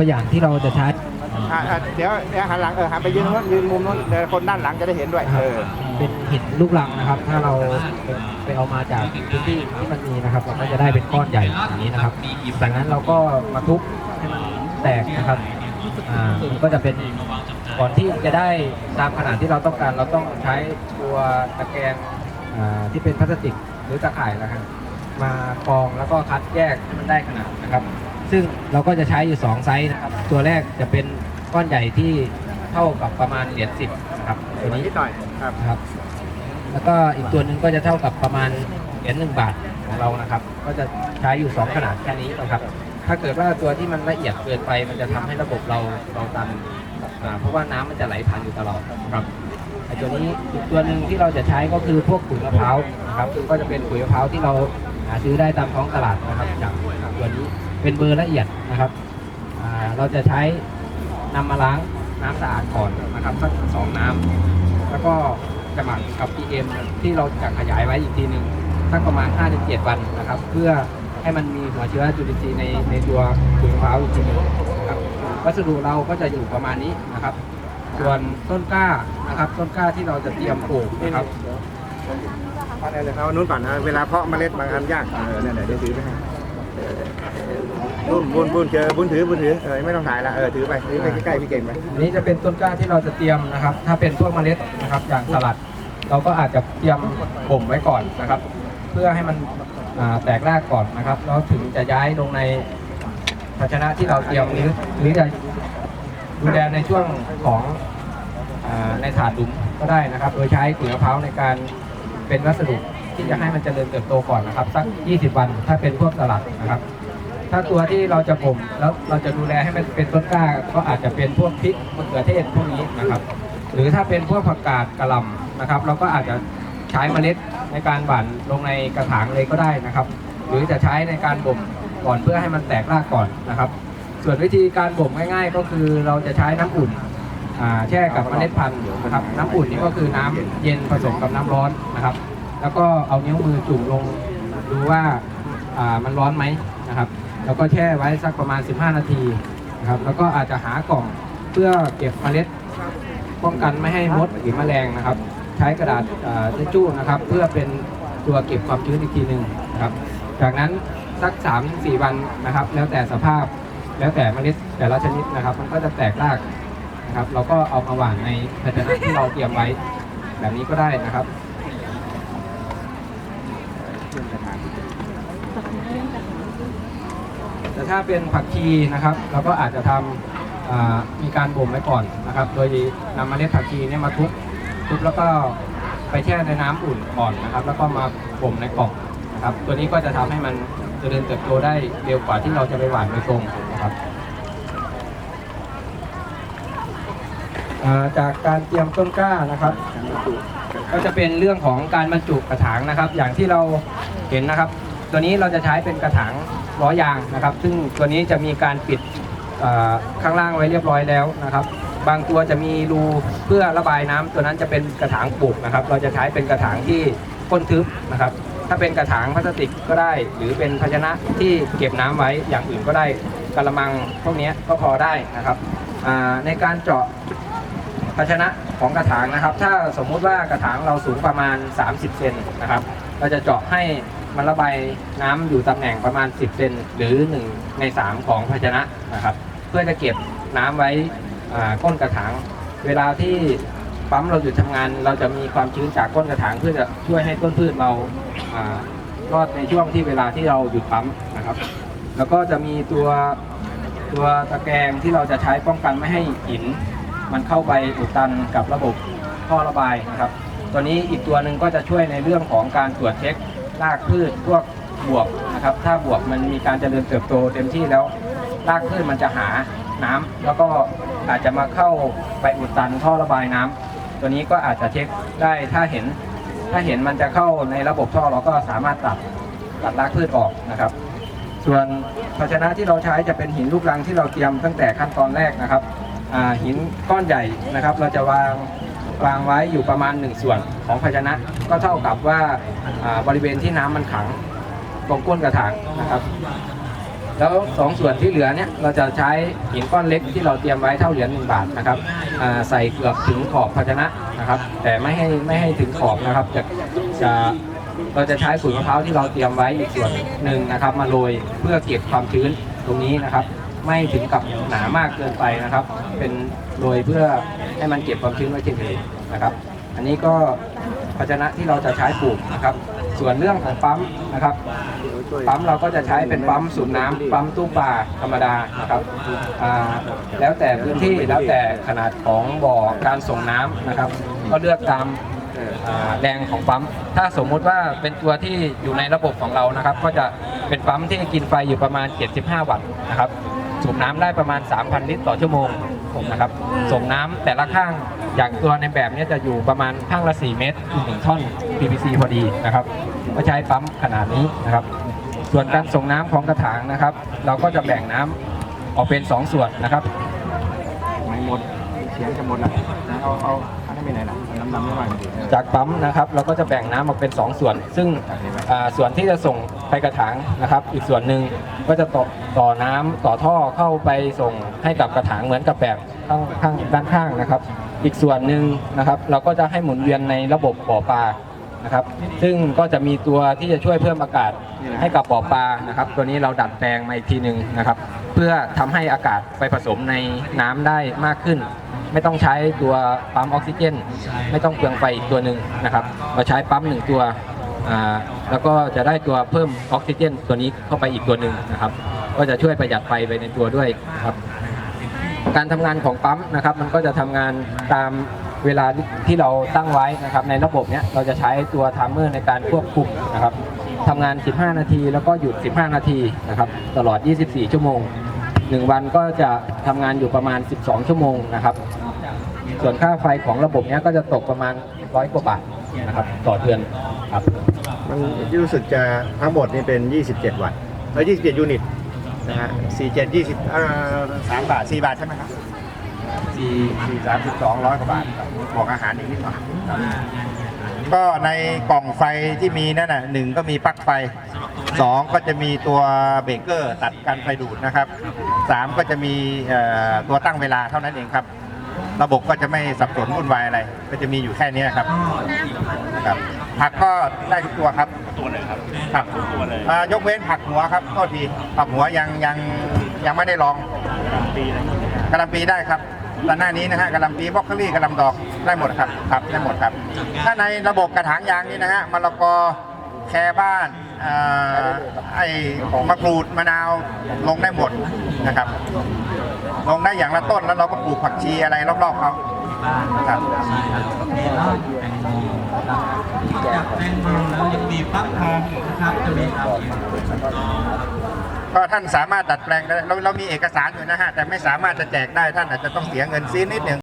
ตัวอย่างที่เราจะใช้อะอะเดี๋ยวเดี๋ยวหันหลังเออหันไปยืนตรงนู้นยืนมุมนู้นเดี๋ยวคนด้านหลังจะได้เห็นด้วยนะคเอรับอเป็นหินลูกรังนะครับ ถ้าเราไปเอามาจากพื้นที่ที่มันมีนะครับ เราก็จะได้เป็นก้อนใหญ่อย่างนี้นะครับจากนั้นเราก็มาทุบให้มันแตกนะครับอ่ามันก็จะเป็นก่อนที่จะได้ตามขนาดที่เราต้องการ เราต้องใช้ตัวตะแกรงอ่าที่เป็นพลาสติกหรือตะข่ายนะครับมากรองแล้วก็คัดแยกให้มันได้ขนาดนะครับ ซึ่งเราก็จะใช้อยู่ 2 ไซส์นะครับ ตัวแรกจะเป็นก้อนใหญ่ที่เท่ากับประมาณเหรียญสิบนะครับตัวนี้นิดหน่อยครับนะครับ แล้วก็อีกตัวหนึ่งก็จะเท่ากับประมาณเหรียญหนึ่งบาทของเรานะครับ ก็จะใช้อยู่ 2 ขนาดแค่นี้นะครับ ถ้าเกิดว่าตัวที่มันละเอียดเกินไป มันจะทำให้ระบบเราเราตันอ่าเพราะว่าน้ำมันจะไหลผ่านอยู่ตลอดนะครับไอ้ตัวนี้อีกตัวหนึ่งที่เราจะใช้ก็คือพวกปุ๋ยมะพร้าวนะครับซึ่งก็จะเป็นปุ๋ยมะพร้าวที่เราหาซื้อได้ตามท้องตลาดนะครับจากตัวนี้ เป็นเบอร์ละเอียดนะครับเราจะใช้นำมาล้างน้ำสะอาดก่อนนะครับสักสองน้ำแล้วก็จะหมักกับ PM ที่เราจะขยายไว้อีกทีหนึ่งสักประมาณ 5-7 วันนะครับ เพื่อให้มันมีหัวเชื้อจุลินทรีย์ในในตัวถุงมะพร้าวอีกทีหนึ่งนะครับวัสดุเราก็จะอยู่ประมาณนี้นะครับ ส่วนต้นกล้านะครับ ต้นกล้าที่เราจะเตรียมปลูกนะครับเอาเนี่ยเลยเอานู้นก่อนนะเวลาเพาะเมล็ดบางอันยากเออเนี่ยเดี๋ยวถือไปให้ บุญบุญบุญเจอบุญถือบุญถือเออไม่ต้องถ่ายละเออถือไปถือไปใกล้ๆพี่เก่งไปอันนี้จะเป็นต้นกล้าที่เราจะเตรียมนะครับ ถ้าเป็นพวกเมล็ดนะครับอย่างสลัด เราก็อาจจะเตรียมบ่มไว้ก่อนนะครับ เพื่อให้มันอ่าแตกรากก่อนนะครับแล้วถึงจะย้ายลงในภาชนะที่เราเตรียมหรือหรือจะดูแลในช่วงของอาในถาดหลุมก็ได้นะครับ โดยใช้ปุ๋ยมะพร้าวในการเป็นวัสดุ ที่จะให้มันเจริญเติบโตก่อนนะครับ สัก 20 วัน ถ้าเป็นพวกสลัดนะครับ ถ้าตัวที่เราจะบ่มแล้วเราจะดูแลให้มันเป็นต้นกล้า ก็อาจจะเป็นพวกพริกมะเขือเทศพวกนี้นะครับ หรือถ้าเป็นพวกผักกาดกระหล่ำนะครับ เราก็อาจจะใช้เมล็ดในการหว่านลงในกระถางเลยก็ได้นะครับ หรือจะใช้ในการบ่มก่อนเพื่อให้มันแตกรากก่อนนะครับ ส่วนวิธีการบ่มง่าย ๆ ก็คือเราจะใช้น้ำอุ่นแช่กับเมล็ดพันธุ์นะครับ น้ำอุ่นนี่ก็คือน้ำเย็นผสมกับน้ำร้อนนะครับ แล้วก็เอานิ้วมือจุ่มลงดูว่าามันร้อนไหมนะครับ แล้วก็แช่ไว้สักประมาณ 15 นาทีนะครับแล้วก็อาจจะหากล่องเพื่อเก็บเมล็ดป้องกันไม่ให้มดหรือแมลงนะครับ ใช้กระดาษทิชชู่นะครับ เพื่อเป็นตัวเก็บความชื้นอีกทีหนึ่งนะครับ จากนั้นสัก3าสี่วันนะครับ แล้วแต่สภาพแล้วแต่เมล็ดแต่ละชนิดนะครับ มันก็จะแตกรากนะครับ เราก็เอามาหว่านในภาชนะที่เราเตรียมไว้แบบนี้ก็ได้นะครับ แต่ถ้าเป็นผักชีนะครับ เราก็อาจจะทำอ่ามีการบ่มไว้ก่อนนะครับ โดยนำเมล็ดผักชีเนี่ยมาทุบทุบแล้วก็ไปแช่ในน้ำอุ่นก่อนนะครับ แล้วก็มาบ่มในกล่องนะครับ ตัวนี้ก็จะทำให้มันเจริญเติบโตได้เร็วกว่าที่เราจะไปหว่านโดยตรงนะครับจากการเตรียมต้นกล้านะครับ ก็จะเป็นเรื่องของการบรรจุกระถางนะครับ อย่างที่เราเห็นนะครับ ตัวนี้เราจะใช้เป็นกระถางล้อยางนะครับ ซึ่งตัวนี้จะมีการปิดข้างล่างไว้เรียบร้อยแล้วนะครับ บางตัวจะมีรูเพื่อระบายน้ำตัวนั้นจะเป็นกระถางปลูกนะครับ เราจะใช้เป็นกระถางที่ก้นทึบนะครับ ถ้าเป็นกระถางพลาสติกก็ได้ หรือเป็นภาชนะที่เก็บน้ำไว้อย่างอื่นก็ได้กระมังพวกนี้ก็พอได้นะครับในการเจาะ ภาชนะของกระถางนะครับ ถ้าสมมุติว่ากระถางเราสูงประมาณ 30เซนนะครับเราจะเจาะให้มันระบายน้ำอยู่ตำแหน่งประมาณ 10เซนหรือ 1 ใน 3 ของภาชนะนะครับ เพื่อจะเก็บน้ำไว้ก้นกระถาง เวลาที่ปั๊มเราหยุดทำงาน เราจะมีความชื้นจากก้นกระถางเพื่อจะช่วยให้ต้นพืชเราอารอดในช่วงที่เวลาที่เราหยุดปั๊มนะครับ แล้วก็จะมีตัวตัวตะแกรงที่เราจะใช้ป้องกันไม่ให้หิน มันเข้าไปอุดตันกับระบบท่อระบายนะครับตัวนี้อีกตัวหนึ่งก็จะช่วยในเรื่องของการตรวจเช็ครากพืชพวกบวบนะครับ ถ้าบวบมันมีการเจริญเติบโตเต็มที่แล้วรากพืชมันจะหาน้ำแล้วก็อาจจะมาเข้าไปอุดตันท่อระบายน้ำตัวนี้ก็อาจจะเช็คได้ถ้าเห็น ถ้าเห็นมันจะเข้าในระบบท่อเราก็สามารถตัดตัดรากพืชออกนะครับ ส่วนภาชนะที่เราใช้จะเป็นหินลูกรังที่เราเตรียมตั้งแต่ขั้นตอนแรกนะครับ หินก้อนใหญ่นะครับ เราจะวางวางไว้อยู่ประมาณ 1 ส่วนของภาชนะ ก็เท่ากับว่าบริเวณที่น้ำมันขังตรงก้นกระถางนะครับแล้วสองส่วนที่เหลือเนี่ยเราจะใช้หินก้อนเล็กที่เราเตรียมไว้เท่าเหรียญหนึ่งบาทนะครับใส่เกือบถึงขอบภาชนะนะครับ แต่ไม่ให้ไม่ให้ถึงขอบนะครับจะจะเราจะใช้ขุยมะพร้าวที่เราเตรียมไว้อีกส่วนหนึ่งนะครับ มาโรยเพื่อเก็บความชื้นตรงนี้นะครับ ไม่ถึงกับหนามากเกินไปนะครับ เป็นโรยเพื่อให้มันเก็บความชื้นไว้เฉยๆนะครับ อันนี้ก็ภาชนะที่เราจะใช้ปลูกนะครับ ส่วนเรื่องของปั๊มนะครับ ปั๊มเราก็จะใช้เป็นปั๊มสูบน้ำปั๊มตู้ปลาธรรมดานะครับแล้วแต่พื้นที่แล้วแต่ขนาดของบ่อการส่งน้ำนะครับ ก็เลือกตามแรงของปั๊ม ถ้าสมมุติว่าเป็นตัวที่อยู่ในระบบของเรานะครับ ก็จะเป็นปั๊มที่กินไฟอยู่ประมาณ 75 วัตต์นะครับ สูบน้ำได้ประมาณ 3,000 ลิตรต่อชั่วโมงนะครับส่งน้ำแต่ละข้างอย่างตัวในแบบเนี้ยจะอยู่ประมาณข้างละ 4 เมตรอีกหนึ่งท่อน PVC พอดีนะครับก็ใช้ปั๊มขนาดนี้นะครับ ส่วนการส่งน้ำของกระถางนะครับ เราก็จะแบ่งน้ำออกเป็น 2 ส่วนนะครับไม่หมดเสียงจะหมดละเอาเอาอันนี้ไปไหนล่ะน้ำดำไม่ไหวมันดีเออจากปั๊มนะครับ เราก็จะแบ่งน้ำออกเป็น 2 ส่วน ซึ่งอ่าส่วนที่จะส่ง ไปกระถางนะครับ อีกส่วนหนึ่งก็จะต่อต่อน้ำต่อท่อเข้าไปส่งให้กับกระถางเหมือนกับแบบข้างข้างด้านข้างนะครับ อีกส่วนหนึ่งนะครับ เราก็จะให้หมุนเวียนในระบบบ่อปลานะครับ ซึ่งก็จะมีตัวที่จะช่วยเพิ่มอากาศให้กับบ่อปลานะครับ ตัวนี้เราดัดแปลงมาอีกทีหนึ่งนะครับ เพื่อทำให้อากาศไปผสมในน้ำได้มากขึ้น ไม่ต้องใช้ตัวปั๊มออกซิเจน ไม่ต้องเปลืองไฟอีกตัวหนึ่งนะครับ เราใช้ปั๊มหนึ่งตัว แล้วก็จะได้ตัวเพิ่มออกซิเจนตัวนี้เข้าไปอีกตัวหนึ่งนะครับ ก็จะช่วยประหยัดไฟไปในตัวด้วยครับ การทำงานของปั๊มนะครับ มันก็จะทำงานตามเวลาที่เราตั้งไว้นะครับ ในระบบเนี้ยเราจะใช้ตัวไทม์เมอร์ในการควบคุมนะครับทำงาน 15 นาที แล้วก็หยุด 15 นาทีนะครับ ตลอด 24 ชั่วโมง 1 วันก็จะทำงานอยู่ประมาณ 12 ชั่วโมงนะครับ ส่วนค่าไฟของระบบเนี้ยก็จะตกประมาณร้อยกว่าบาทนะครับ ต่อเดือนครับ มันรู้สึกจะทั้งหมดนี่เป็น 27 วัตต์เออ27 ยูนิตนะฮะ47 20เอ่อ3บาท 4 บาทใช่ไหมครับ4 4 3 2ร้อยกว่าบาทบบวกอาหารอีกนิดหน่อยครับก็ในกล่องไฟที่มีนั่นน่ะหนึ่งก็มีปลั๊กไฟสองก็จะมีตัวเบรกเกอร์ตัดกันไฟดูดนะครับสามก็จะมีเอ่อตัวตั้งเวลาเท่านั้นเองครับ ระบบก็จะไม่สับสนวุ่นวายอะไร ก็จะมีอยู่แค่นี้ครับครับ ผักก็ได้ทุกตัวครับ ตัวเลยครับผักทุกตัวเลยยกเว้นผักหัวครับโทษทีผักหัวยังยังยังไม่ได้ลองกะหล่ำปีได้ครับตอนหน้านี้นะฮะกะหล่ำปีบล็อกโคลี่กะหล่ำดอกได้หมดครับครับได้หมดครับ ถ้าในระบบกระถางยางนี้นะฮะมะละกอแคบ้านเอ่อไอ้มะกรูดมะนาวลงได้หมดนะครับ ลงได้อย่างละต้นแล้วเราก็ปลูกผักชีอะไรรอบๆเขา ครับจากแตงโมแล้วยังมีฟักทองอีกนะครับจะมีครับก็ท่านสามารถดัดแปลงได้เราเรามีเอกสารอยู่นะฮะแต่ไม่สามารถจะแจกได้ท่านอาจจะต้องเสียเงินซีนิดหนึ่ง